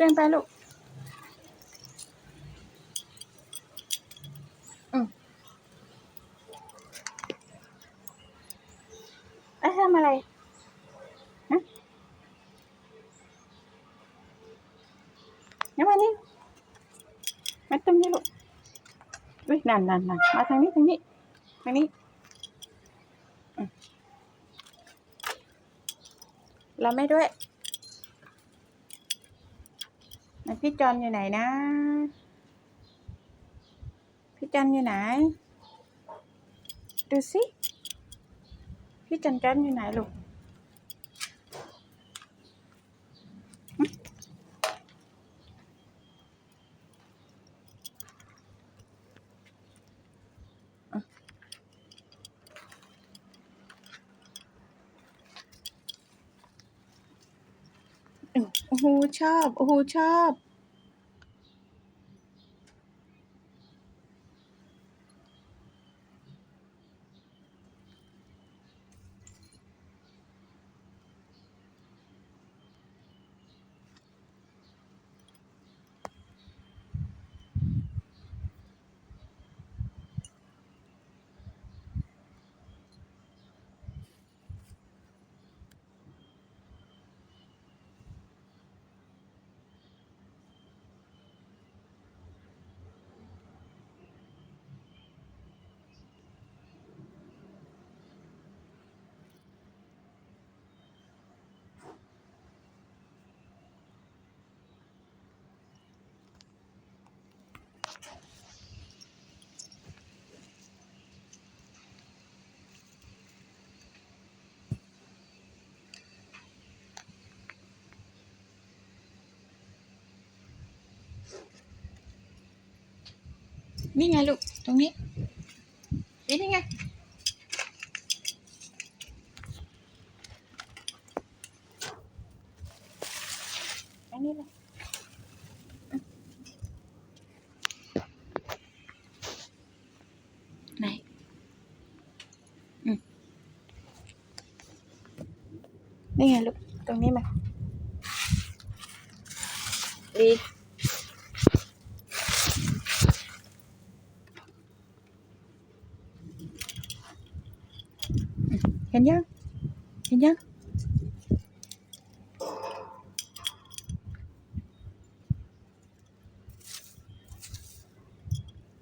เดินไปลูกอืมไอ้ทำอะไรฮะยังมานี่มาตรงนี้ลูกอุ้ยนั่นนั่นนั่นมาทางนี้ทางนี้ทางนี้เราไม่ด้วย นพี่จอนอยู่ไหนนะ พี่จอนอยู่ไหน ดูสิ พี่จันจันอยู่ไหนลูก โอ้โหชอบ โอ้โหชอบ นี่ไงลูก ตรงนี้นี่นี่ไงอันนี้เลยอืมไหนอืมนี่ไงลูก ตรงนี้มาดี เห็นยัง เห็นยัง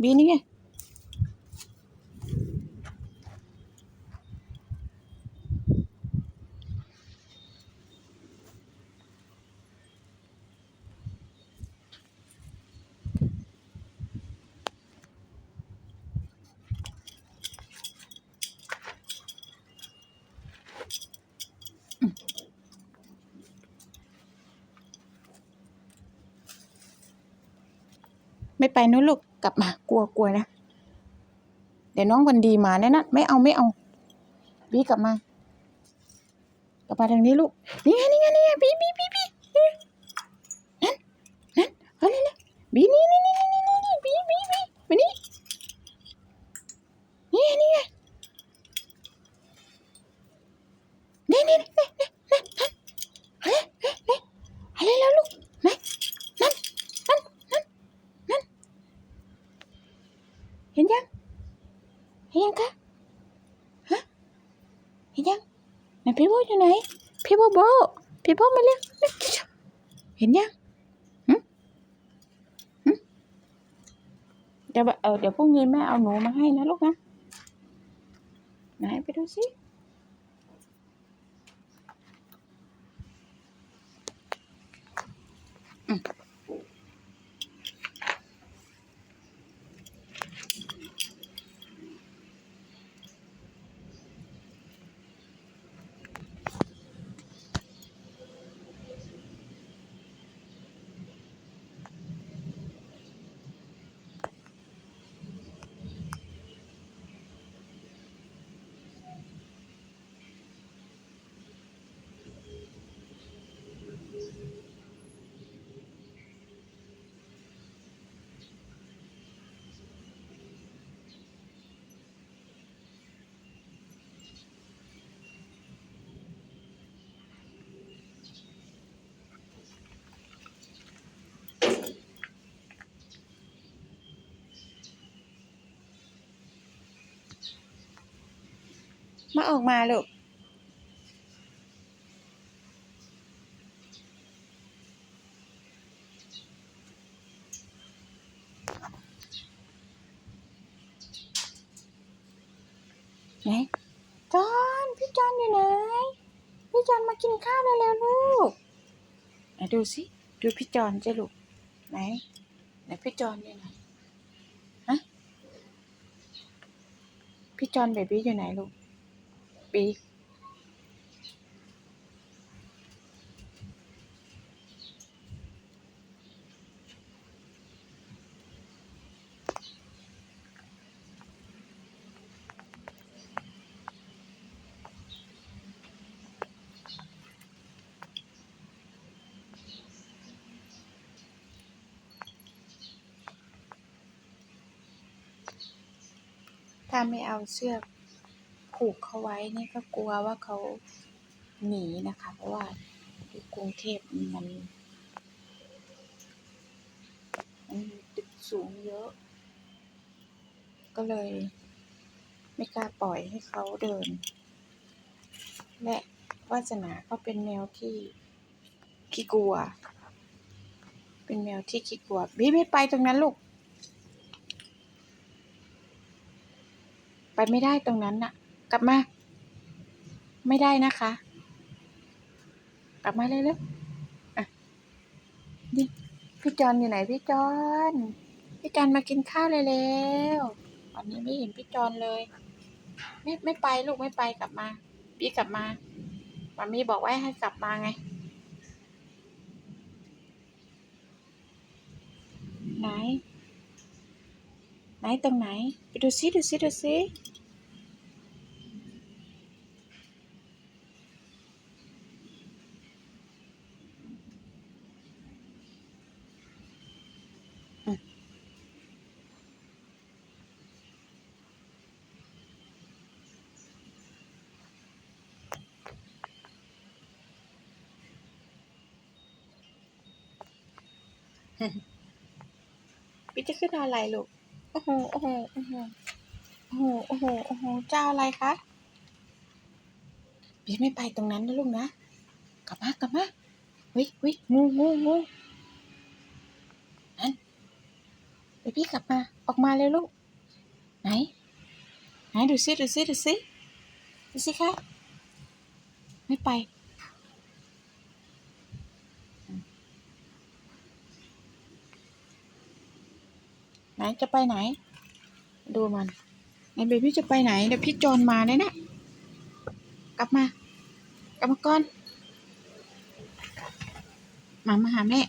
บีนี่ไง ไปนู้นลูกกลับมากลัวกลัวนะ เดี๋ยวน้องวันดีมาแน่นะไม่เอาไม่เอาบีกลับมา กลับมาทางนี้ลูกนี่ไงนี่ไงนี่ไงบีบีบีบีนี่นั่นนั่นเอาเลยนะบีนี่นี่นี่นี่นี่นี่บีบีบีมานี่นี่ไงนี่ไงนี่นี่นี่นี่นี่นั่นนั่นเอาเลยเอาเลยเอาเลยแล้วลูกนั่นนั่นนั่นนั่นนั่นเห็นยัง เห็นยังคะ ฮะ เห็นยังไหนพี่โบอยู่ไหนพี่โบโบพี่โบมาเรียกเห็นยังหึหึเดี๋ยวเออเดี๋ยวพรุ่งนี้แม่เอาหนูมาให้นะลูกนะไหนไปดูสิอืม มาออกมาลูกไหนจอนพี่จอนอยู่ไหน พี่จอนมากินข้าวเร็วลูกไหนดูสิดูพี่จอนจ้ะลูกไหนไหนพี่จอนอยู่ไหนฮะพี่จอนเบบี้อยู่ไหนลูก บีถ้าไม่เอาเชือก ผูกเขาไว้นี่ก็กลัวว่าเขาหนีนะคะ เพราะว่าอยู่กรุงเทพมันมันตึกสูงเยอะ ก็เลย ไม่กล้าปล่อยให้เขาเดิน และวาสนาก็เป็นแมวที่ขี้กลัว เป็นแมวที่ขี้กลัวบีไม่ไปตรงนั้นลูก ไปไม่ได้ตรงนั้นน่ะ กลับมา ไม่ได้นะคะ กลับมาเลยเลยๆอะนี่พี่จอนอยู่ไหนพี่จอนพี่จอนมากินข้าวเลยแล้ววันนี้ไม่เห็นพี่จอนเลย ไม่ไม่ไปลูกไม่ไปกลับมา พี่กลับมามามีบอกไว้ให้กลับมาไง ไหน ไหนตรงไหน ไปดูซิดูซิดูซิ พี่จะขึ้นอะไรลูก โอ้โห โอ้โห โอ้โห โอ้โห โอ้โห โอ้โห เจ้าอะไรคะพี่ไม่ไปตรงนั้นนะลูกนะ กลับมากลับมาเฮ้ยเฮ้ยงูงูงูนั่นเดี๋ยวพี่กลับมา ออกมาเลยลูก ไหน ไหนดูซิดูซิดูซิดูซิคะ ไม่ไป นจะไปไหน ดูมันไอเบบี้จะไปไหนเดี๋ยวพี่โจรมาเลยนะกลับมากลับมาก่อนมามาหาแม่